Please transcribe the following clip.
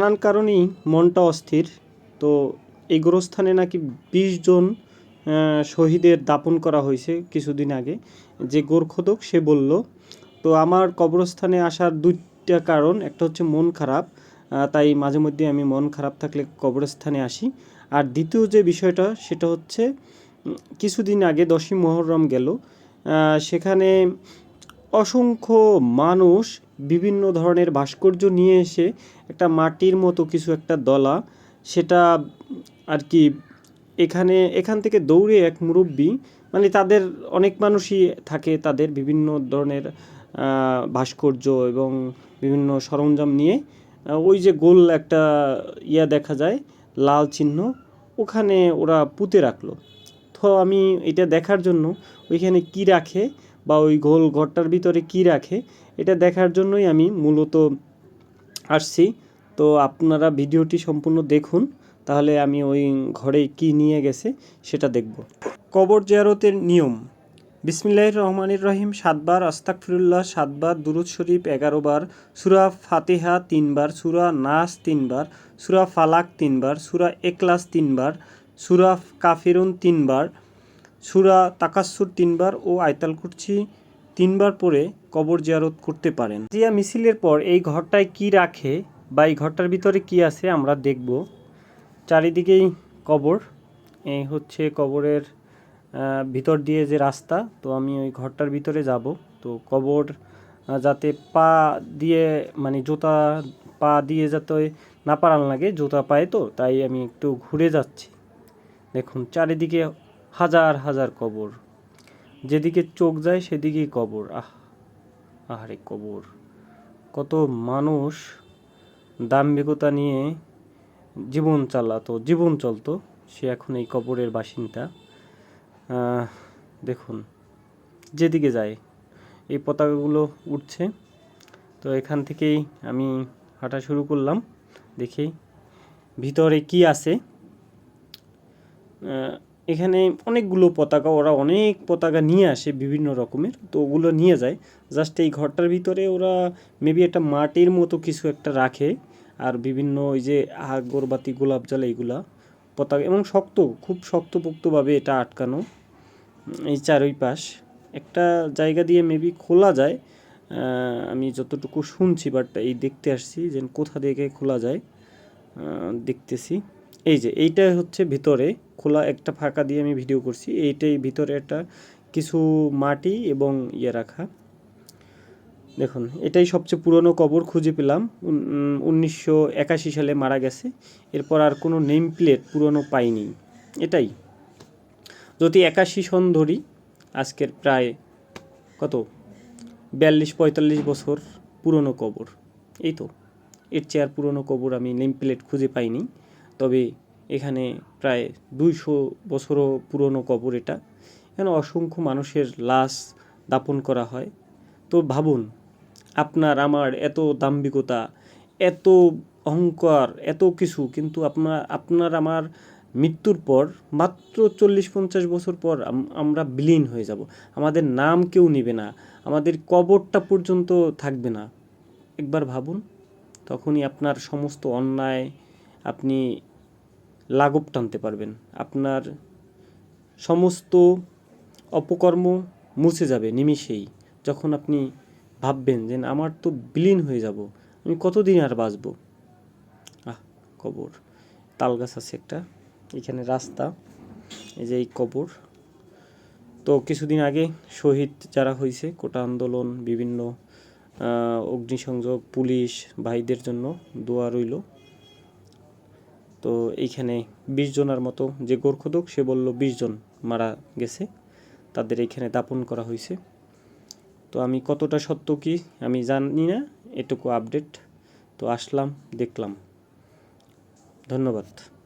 নানান কারণেই মনটা অস্থির। তো এই গোরস্থানে নাকি বিশ জন শহীদের দাপন করা হয়েছে কিছুদিন আগে। যে গোরখদক, সে বলল, তো আমার কবরস্থানে আসার দুইটা কারণ, একটা হচ্ছে মন খারাপ তাই মাঝে মধ্যে আমি মন খারাপ থাকলে কবরস্থানে আসি। আর দ্বিতীয় যে বিষয়টা, সেটা হচ্ছে কিছুদিন আগে দশই মহরম গেল সেখানে অসংখ্য মানুষ বিভিন্ন ধরনের ভাস্কর্য নিয়ে এসে একটা মাটির মতো কিছু একটা দলা, সেটা আর কি এখানে, এখান থেকে দৌড়ে এক মুরব্বী মানে তাদের অনেক মানুষই থাকে তাদের বিভিন্ন ধরনের ভাস্কর্য এবং বিভিন্ন সরঞ্জাম নিয়ে। ওই যে গোল একটা ইয়া দেখা যায়, লাল চিহ্ন, ওখানে ওরা পুঁতে রাখল। তো আমি এটা দেখার জন্য ওইখানে কি রাখে বা ওই গোল ঘরটার ভিতরে কি রাখে, এটা দেখার জন্যই আমি মূলত আসছি। তো আপনারা ভিডিওটি সম্পূর্ণ দেখুন, তাহলে আমি ওই ঘরে কি নিয়ে গেছে সেটা দেখব। কবর জিয়ারতের নিয়ম। বিসমিল্লাহির রহমানির রহিম, সাতবার আস্তাকফিরুল্লাহ সাতবার দুরুদ শরীফ এগারো বার সুরা ফাতেহা, তিনবার সুরা নাস, তিনবার সুরা ফালাক, তিনবার সুরা এক্লাস তিনবার সুরা কাফিরুন, তিনবার সুরা তাকাসুর তিনবার ও আয়তাল কুরছি তিনবার পরে কবর জিয়ারত করতে পারেন। জিয়া মিছিলের পর এই ঘরটায় কি রাখে বা এই ঘরটার ভিতরে কি আছে আমরা দেখব। চারিদিকেই কবর। এই হচ্ছে কবরের ভিতর দিয়ে যে রাস্তা, তো আমি ওই ঘরটার ভিতরে যাব। তো কবর যাতে পা দিয়ে মানে জুতা পা দিয়ে যাতে না পারান লাগে, জুতা পায় তো, তাই আমি একটু ঘুরে যাচ্ছি। দেখুন, চারিদিকে হাজার হাজার কবর। যেদিকে চোখ যায় সেদিকেই কবর। আহ, আহারে কবর। কত মানুষ দাম্ভিকতা নিয়ে জীবন চালাতো, জীবন চলতো। সে এখন এই কবরের বাসিন্দা। দেখুন, যেদিকে যায়, এই পতাকাগুলো উঠছে। তো এখান থেকেই আমি হাঁটা শুরু করলাম। দেখি ভিতরে কি আছে। এখানে অনেকগুলো পতাকা, ওরা অনেক পতাকা নিয়ে আসে বিভিন্ন রকমের, তো ওগুলো নিয়ে যায়। জাস্ট এই ঘরটার ভিতরে ওরা মেবি একটা মাটির মতো কিছু একটা রাখে, আর বিভিন্ন ওই যে আগরবাতি, গোলাপ জল এইগুলা পতাকা, এবং শক্ত, খুব শক্তপোক্তভাবে এটা আটকানো এই চারই পাশ একটা জায়গা দিয়ে মেবি খোলা যায় আমি যতটুকু শুনছি বাট এই দেখতে আসছি যে কোথা থেকে খোলা যায় দেখতেছি। এই যে, এইটা হচ্ছে ভিতরে, খোলা একটা ফাঁকা দিয়ে আমি ভিডিও করছি। এইটাই ভিতরে একটা কিছু মাটি এবং ইয়ে রাখা। দেখুন, এটাই সবচেয়ে পুরনো কবর খুঁজে পেলাম। উনিশশো একাশি সালে মারা গেছে। এরপর আর কোনো নেম প্লেট পুরনো পাইনি। এটাই। যদি একাশি সন ধরি, আজকের প্রায় কত? বিয়াল্লিশ, পঁয়তাল্লিশ বছর পুরনো কবর। এই তো, এর চেয়ে আর পুরনো কবর আমি নেম প্লেট খুঁজে পাইনি। তবে এখানে প্রায় দুইশো বছরও পুরনো কবর এটা। এখানে অসংখ্য মানুষের লাশ দাপন করা হয়। তো ভাবুন, আপনার, আমার এত দাম্ভিকতা, এত অহংকার, এত কিছু, কিন্তু আপনার আপনার, আমার মৃত্যুর পর, মাত্র চল্লিশ পঞ্চাশ বছর পর আমরা বিলীন হয়ে যাব। আমাদের নাম কেউ নেবে না। আমাদের কবরটা পর্যন্ত থাকবে না। একবার ভাবুন, তখনই আপনার সমস্ত অন্যায়, আপনি লাঘব টানতে পারবেন। আপনার সমস্ত অপকর্ম মুছে যাবে নিমিষেই। যখন আপনি ভাববেন যে আমার তো বিলীন হয়ে যাব, আমি কতদিন আর বাঁচব? আহ, কবর। তাল গাছ আছে একটা, এখানে রাস্তা, এই যে এই কবর। তো কিছুদিন আগে শহীদ যারা হয়েছে কোটা আন্দোলন, বিভিন্ন অগ্নিসংযোগ, পুলিশ, ভাইদের জন্য দোয়া রইল। তো এইখানে বিশ জনের মতো যে গোর্খদক, সে বলল বিশ জন মারা গেছে। তাদের এইখানে দাপন করা হয়েছে। তো আমি কতটা সত্য কি আমি জানি না, এটুকু আপডেট তো আসলাম, দেখলাম। ধন্যবাদ।